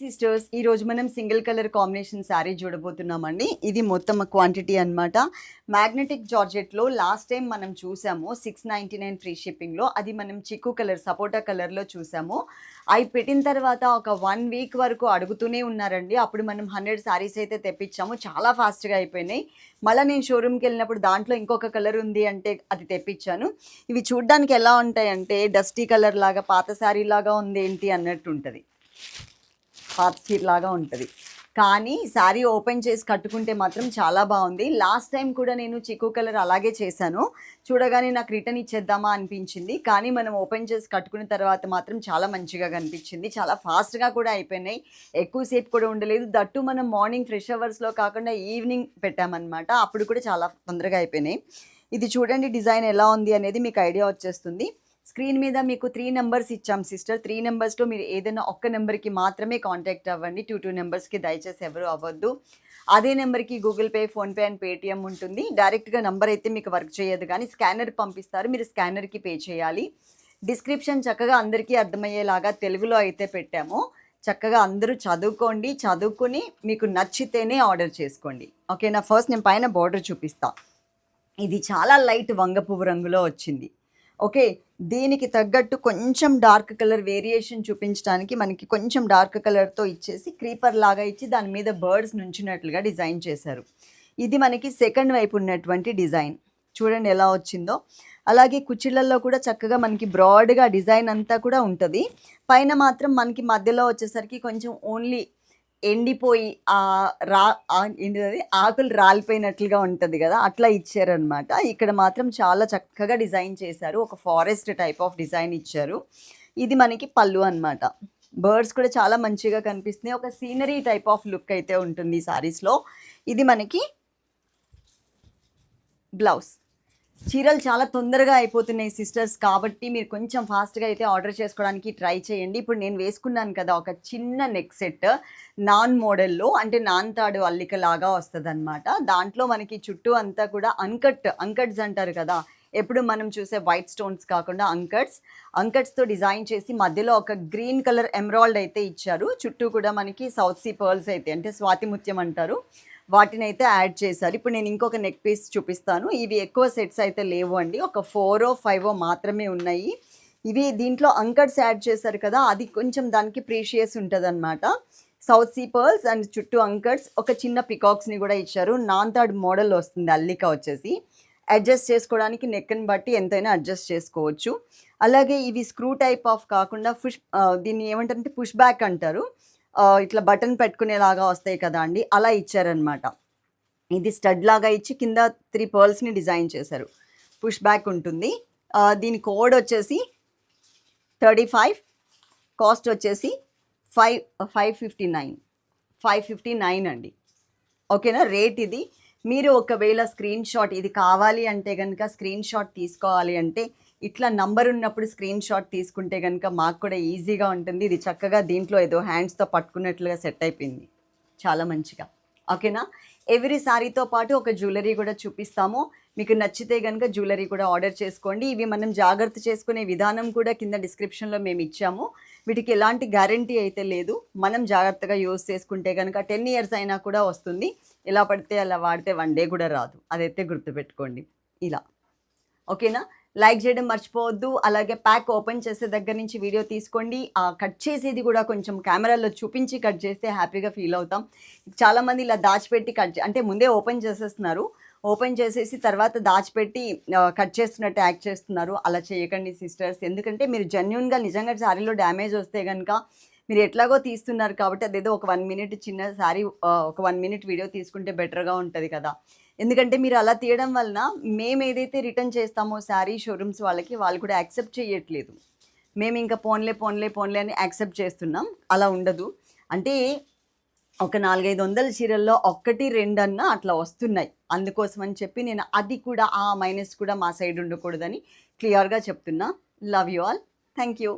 Sisters ఈ రోజు మనం సింగిల్ కలర్ కాంబినేషన్ శారీ చూడబోతున్నామండి. ఇది మొత్తం క్వాంటిటీ అన్నమాట. మ్యాగ్నెటిక్ జార్జెట్లో లాస్ట్ టైం మనం చూసాము సిక్స్ నైంటీ నైన్ ఫ్రీ షిప్పింగ్లో. అది మనం చిక్కు కలర్ సపోటా కలర్లో చూసాము. అవి పెట్టిన తర్వాత ఒక వన్ వీక్ వరకు అడుగుతూనే ఉన్నారండి. అప్పుడు మనం హండ్రెడ్ శారీస్ అయితే తెప్పించాము. చాలా ఫాస్ట్గా అయిపోయినాయి. మళ్ళీ నేను షోరూమ్కి వెళ్ళినప్పుడు దాంట్లో ఇంకొక కలర్ ఉంది అంటే అది తెప్పించాను. ఇవి చూడ్డానికి ఎలా ఉంటాయంటే డస్టీ కలర్ లాగా పాత శారీ లాగా ఉంది ఏంటి అన్నట్టు ఉంటుంది. పాత చీర లాగా ఉంటుంది. కానీ శారీ ఓపెన్ చేసి కట్టుకుంటే మాత్రం చాలా బాగుంది. లాస్ట్ టైం కూడా నేను చిక్కు కలర్ అలాగే చేశాను. చూడగానే నాకు రిటర్న్ ఇచ్చేద్దామా అనిపించింది. కానీ మనం ఓపెన్ చేసి కట్టుకున్న తర్వాత మాత్రం చాలా మంచిగా కనిపించింది. చాలా ఫాస్ట్గా కూడా అయిపోయినాయి. ఎక్కువసేపు కూడా ఉండలేదు. దట్టు మనం మార్నింగ్ ఫ్రెష్ అవర్స్లో కాకుండా ఈవినింగ్ పెట్టామన్నమాట. అప్పుడు కూడా చాలా తొందరగా అయిపోయినాయి. ఇది చూడండి డిజైన్ ఎలా ఉంది అనేది మీకు ఐడియా వచ్చేస్తుంది. స్క్రీన్ మీద మీకు త్రీ నెంబర్స్ ఇచ్చాం సిస్టర్. త్రీ నెంబర్స్లో మీరు ఏదైనా ఒక్క నెంబర్కి మాత్రమే కాంటాక్ట్ అవ్వండి. టూ టూ నెంబర్స్కి దయచేసి ఎవరు అవ్వద్దు. అదే నెంబర్కి Google Pay PhonePe and Paytm ఉంటుంది. డైరెక్ట్గా నెంబర్ అయితే మీకు వర్క్ చేయదు కానీ స్కానర్ పంపిస్తారు. మీరు స్కానర్కి పే చేయాలి. డిస్క్రిప్షన్ చక్కగా అందరికీ అర్థమయ్యేలాగా తెలుగులో అయితే పెట్టాము. చక్కగా అందరూ చదువుకోండి. చదువుకుని మీకు నచ్చితేనే ఆర్డర్ చేసుకోండి. ఓకేనా? ఫస్ట్ నేను పైన బార్డర్ చూపిస్తా. ఇది చాలా లైట్ వంగ పువ్వు రంగులో వచ్చింది. ఓకే దీనికి తగ్గట్టు కొంచెం డార్క్ కలర్ వేరియేషన్ చూపించడానికి మనకి కొంచెం డార్క్ కలర్తో ఇచ్చేసి క్రీపర్ లాగా ఇచ్చి దాని మీద బర్డ్స్ నుంచినట్లుగా డిజైన్ చేశారు. ఇది మనకి సెకండ్ వైపు ఉన్నటువంటి డిజైన్. చూడండి ఎలా వచ్చిందో. అలాగే కుచ్చిళ్ళల్లో కూడా చక్కగా మనకి బ్రాడ్గా డిజైన్ అంతా కూడా ఉంటుంది. పైన మాత్రం మనకి మధ్యలో వచ్చేసరికి కొంచెం ఓన్లీ ఎండిపోయి ఆ రా ఏంటిది ఆకులు రాలిపోయినట్లుగా ఉంటుంది కదా అట్లా ఇచ్చారనమాట ఇక్కడ మాత్రం చాలా చక్కగా డిజైన్ చేశారు. ఒక ఫారెస్ట్ టైప్ ఆఫ్ డిజైన్ ఇచ్చారు. ఇది మనకి పళ్ళు అన్నమాట. బర్డ్స్ కూడా చాలా మంచిగా కనిపిస్తున్నాయి. ఒక సీనరీ టైప్ ఆఫ్ లుక్ అయితే ఉంటుంది ఈ సారీస్లో. ఇది మనకి బ్లౌజ్. చీరలు చాలా తొందరగా అయిపోతున్నాయి సిస్టర్స్. కాబట్టి మీరు కొంచెం ఫాస్ట్గా అయితే ఆర్డర్ చేసుకోవడానికి ట్రై చేయండి. ఇప్పుడు నేను వేసుకున్నాను కదా ఒక చిన్న నెక్ సెట్ నాన్ మోడల్లో అంటే నాన్ తాడు అల్లిక లాగా వస్తుంది అనమాట దాంట్లో మనకి చుట్టూ అంతా కూడా అంకట్ అంకట్స్ అంటారు కదా. ఎప్పుడు మనం చూసే వైట్ స్టోన్స్ కాకుండా అంకట్స్ అంకట్స్తో డిజైన్ చేసి మధ్యలో ఒక గ్రీన్ కలర్ ఎమరాల్డ్ అయితే ఇచ్చారు. చుట్టూ కూడా మనకి సౌత్ సీ పర్ల్స్ అయితే అంటే స్వాతిముత్యం అంటారు. వాటిని అయితే యాడ్ చేశారు. ఇప్పుడు నేను ఇంకొక నెక్ పీస్ చూపిస్తాను. ఇవి ఎక్కువ సెట్స్ అయితే లేవు అండి ఒక ఫోరో ఫైవో మాత్రమే ఉన్నాయి. ఇవి దీంట్లో అంకర్స్ యాడ్ చేశారు కదా అది కొంచెం దానికి ప్రీషియస్ ఉంటుంది అనమాట సౌత్ సీ పర్ల్స్ అండ్ చుట్టూ అంకర్స్. ఒక చిన్న పికాక్స్ని కూడా ఇచ్చారు. నాన్ థర్డ్ మోడల్ వస్తుంది అల్లిక వచ్చేసి. అడ్జస్ట్ చేసుకోవడానికి నెక్ని బట్టి ఎంతైనా అడ్జస్ట్ చేసుకోవచ్చు. అలాగే ఇవి స్క్రూ టైప్ ఆఫ్ కాకుండా పుష్ దీన్ని ఏమంటారంటే పుష్ బ్యాక్ అంటారు. ఇట్లా బటన్ పెట్టుకునేలాగా వస్తాయి కదా అండి అలా ఇచ్చారనమాట ఇది స్టడ్ లాగా ఇచ్చి కింద త్రీ పర్ల్స్ని డిజైన్ చేశారు. పుష్ బ్యాక్ ఉంటుంది. దీని కోడ్ వచ్చేసి థర్టీ ఫైవ్ కాస్ట్ వచ్చేసి five five fifty nine. Five fifty nine అండి. ఓకేనా? రేట్ ఇది మీరు ఒకవేళ స్క్రీన్ షాట్ ఇది కావాలి అంటే కనుక స్క్రీన్ షాట్ తీసుకోవాలి అంటే ఇట్లా నంబర్ ఉన్నప్పుడు స్క్రీన్ షాట్ తీసుకుంటే కనుక మాకు కూడా ఈజీగా ఉంటుంది. ఇది చక్కగా దీంట్లో ఏదో హ్యాండ్స్తో పట్టుకున్నట్లుగా సెట్ అయిపోయింది. చాలా మంచిగా. ఓకేనా? ఎవ్రీ సారీతో పాటు ఒక జ్యువెలరీ కూడా చూపిస్తాము. మీకు నచ్చితే కనుక జ్యువెలరీ కూడా ఆర్డర్ చేసుకోండి. ఇవి మనం జాగ్రత్త చేసుకునే విధానం కూడా కింద డిస్క్రిప్షన్లో మేము ఇచ్చాము. వీటికి ఎలాంటి గ్యారంటీ అయితే లేదు. మనం జాగ్రత్తగా యూస్ చేసుకుంటే కనుక టెన్ ఇయర్స్ అయినా కూడా వస్తుంది. ఎలా పడితే అలా వాడితే వన్ డే కూడా రాదు. అదైతే గుర్తుపెట్టుకోండి. ఇలా. ఓకేనా? లైక్ చేయడం మర్చిపోవద్దు. అలాగే ప్యాక్ ఓపెన్ చేసే దగ్గర నుంచి వీడియో తీసుకోండి. ఆ కట్ చేసేది కూడా కొంచెం కెమెరాలో చూపించి కట్ చేస్తే హ్యాపీగా ఫీల్ అవుతాం. చాలామంది ఇలా దాచిపెట్టి కట్ చే- అంటే ముందే ఓపెన్ చేసేస్తున్నారు. ఓపెన్ చేసేసి తర్వాత దాచిపెట్టి కట్ చేస్తున్నట్టు యాక్ట్ చేస్తున్నారు. అలా చేయకండి సిస్టర్స్. ఎందుకంటే మీరు జెన్యున్గా నిజంగా శారీలో డ్యామేజ్ వస్తే కనుక మీరు ఎట్లాగో తీస్తున్నారు కాబట్టి అదేదో ఒక వన్ మినిట్ చిన్న శారీ ఒక వన్ మినిట్ వీడియో తీసుకుంటే బెటర్గా ఉంటుంది కదా. ఎందుకంటే మీరు అలా తీయడం వలన మేము ఏదైతే రిటర్న్ చేస్తామో శారీ షోరూమ్స్ వాళ్ళకి వాళ్ళు కూడా యాక్సెప్ట్ చేయట్లేదు. మేము ఇంకా పోన్లే పోన్లే పోన్లే అని యాక్సెప్ట్ చేస్తున్నాం. అలా ఉండదు. అంటే ఒక నాలుగైదు వందల చీరల్లో ఒక్కటి రెండన్న అట్లా వస్తున్నాయి. అందుకోసం అని చెప్పి నేను అది కూడా ఆ మైనస్ కూడా మా సైడ్ ఉండకూడదని క్లియర్గా చెప్తున్నా. Love you all thank you